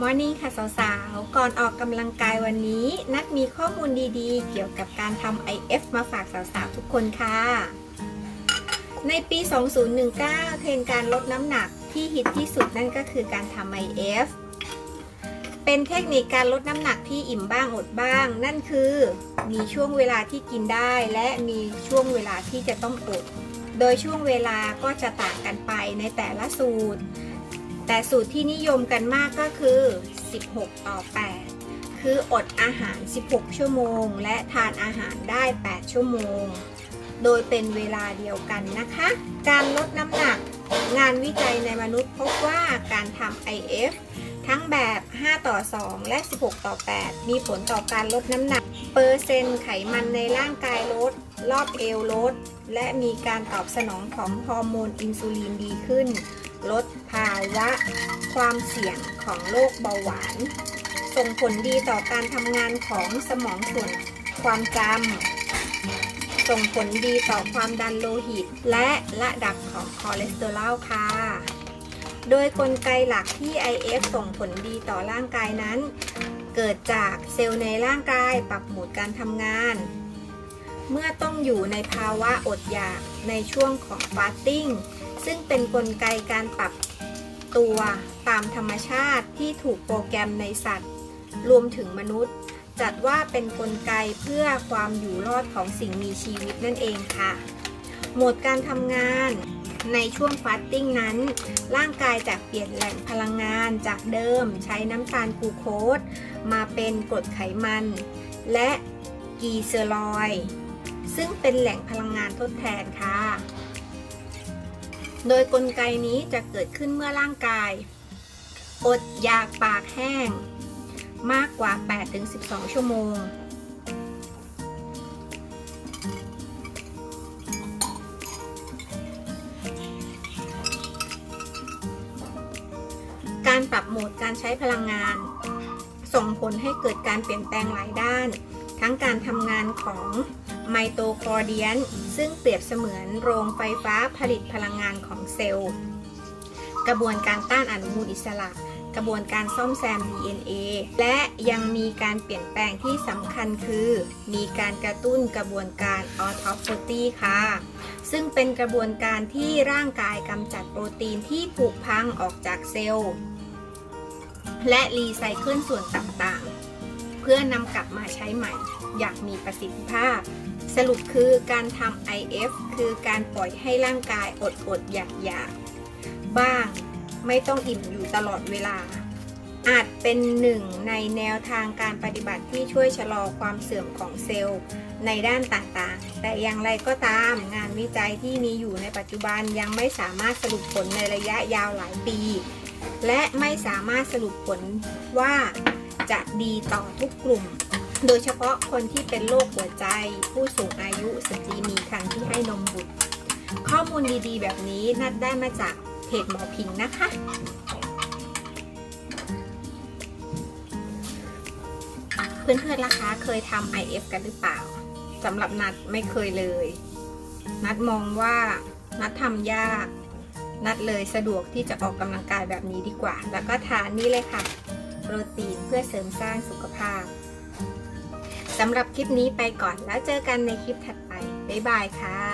มอร์นิ่งค่ะสาวๆ ก่อนออกกำลังกายวันนี้ นัดมีข้อมูลดีๆ เกี่ยวกับการทำ IF มาฝากสาวๆ ทุกคนค่ะ ในปี 2019 เทรนการลดน้ำหนักที่ฮิตที่สุดนั่นก็คือการทำ IF เป็นเทคนิคการลดน้ำหนักที่อิ่มบ้างอดบ้าง นั่นคือมีช่วงเวลาที่กินได้ และมีช่วงเวลาที่จะต้องอด โดยช่วงเวลาก็จะต่างกันไปในแต่ละสูตร แต่สูตรที่นิยมกันมากก็คือ 16 ต่อ 8 คืออดอาหาร 16 ชั่วโมง และทานอาหารได้ 8 ชั่วโมง โดยเป็นเวลาเดียวกันนะคะ การลดน้ำหนัก งานวิจัยในมนุษย์พบว่าการทำ IF ทั้งแบบ 5 ต่อ 2 และ 16 ต่อ 8 มีผลต่อการลดน้ำหนัก เปอร์เซ็นต์ไขมันในร่างกายลด รอบเอวลด และมีการตอบสนองของฮอร์โมนอินซูลินดีขึ้น ลดภาวะ ความเสี่ยงของโรคเบาหวาน ส่งผลดีต่อการทำงานของสมองส่วนความจำส่งผลดีต่อความดันโลหิต และระดับของคอเลสเตอรอลค่ะ โดยกลไกหลักที่ IF ส่งผลดีต่อร่างกายนั้น เกิดจากเซลล์ในร่างกายปรับหมุดการทำงาน เมื่อต้องอยู่ในภาวะอดอยากในช่วงของฟาสติ้งซึ่งเป็นนกลไกการปรับตัวตามธรรมชาติที่ถูกโปรแกรมในสัตว์ รวมถึงมนุษย์ จัดว่าเป็นนกลไกเพื่อความอยู่รอดของสิ่งมีชีวิตนั่นเองค่ะ โหมดการทำงานในช่วงฟาสติ้งนั้น ร่างกายจะเปลี่ยนแหล่งพลังงานจากเดิมใช้น้ำตาลกลูโคสมาเป็นกรดไขมัน และกีเซอรอย ซึ่งเป็นแหล่งพลังงานทดแทนค่ะ โดยกลไกนี้จะเกิดขึ้นเมื่อร่างกาย อดอยากปากแห้ง มากกว่า 8-12 ชั่วโมง การปรับโหมดการใช้พลังงาน ส่งผลให้เกิดการเปลี่ยนแปลงหลายด้าน ทั้งการทำงานของ ไมโตคอนเดรียน ซึ่งเปรียบเสมือนโรงไฟฟ้าผลิตพลังงานของเซลล์ กระบวนการต้านอนุมูลอิสระ กระบวนการซ่อมแซม DNA และยังมีการเปลี่ยนแปลงที่สำคัญคือ มีการกระตุ้นกระบวนการออโตโฟตีค่ะ ซึ่งเป็นกระบวนการที่ร่างกายกำจัดโปรตีนที่ผุพังออกจากเซลล์ และรีไซเคิลส่วนต่างๆ เพื่อนำกลับมาใช้ใหม่อย่างมีประสิทธิภาพ สรุปคือการทำ IF คือการปล่อยให้ร่างกายอดอดอยากอยากบ้างไม่ต้องอิ่มอยู่ตลอดเวลา อาจเป็นหนึ่งในแนวทางการปฏิบัติที่ช่วยชะลอความเสื่อมของเซลล์ในด้านต่างๆ แต่อย่างไรก็ตามงานวิจัยที่มีอยู่ในปัจจุบันยังไม่สามารถสรุปผลในระยะยาวหลายปี และไม่สามารถสรุปผลว่าจะดีต่อทุกกลุ่ม โดยเฉพาะคนที่เป็นโรคหัวใจ ผู้สูงอายุสตรีมีครรภ์ที่ให้นมบุตร ข้อมูลดีๆ แบบนี้นัดได้มาจากเพจหมอพิงนะคะ เพื่อนๆล่ะคะเคยทำ IF กันหรือเปล่าสำหรับนัดไม่เคยเลย นัดมองว่านัดทำยาก นัดเลยสะดวกที่จะออกกำลังกายแบบนี้ดีกว่า แล้วก็ทานนี่เลยค่ะ โปรตีนเพื่อเสริมสร้างสุขภาพ สำหรับคลิปนี้ไปก่อนแล้วเจอกันในคลิปถัดไป บ๊ายบายค่ะ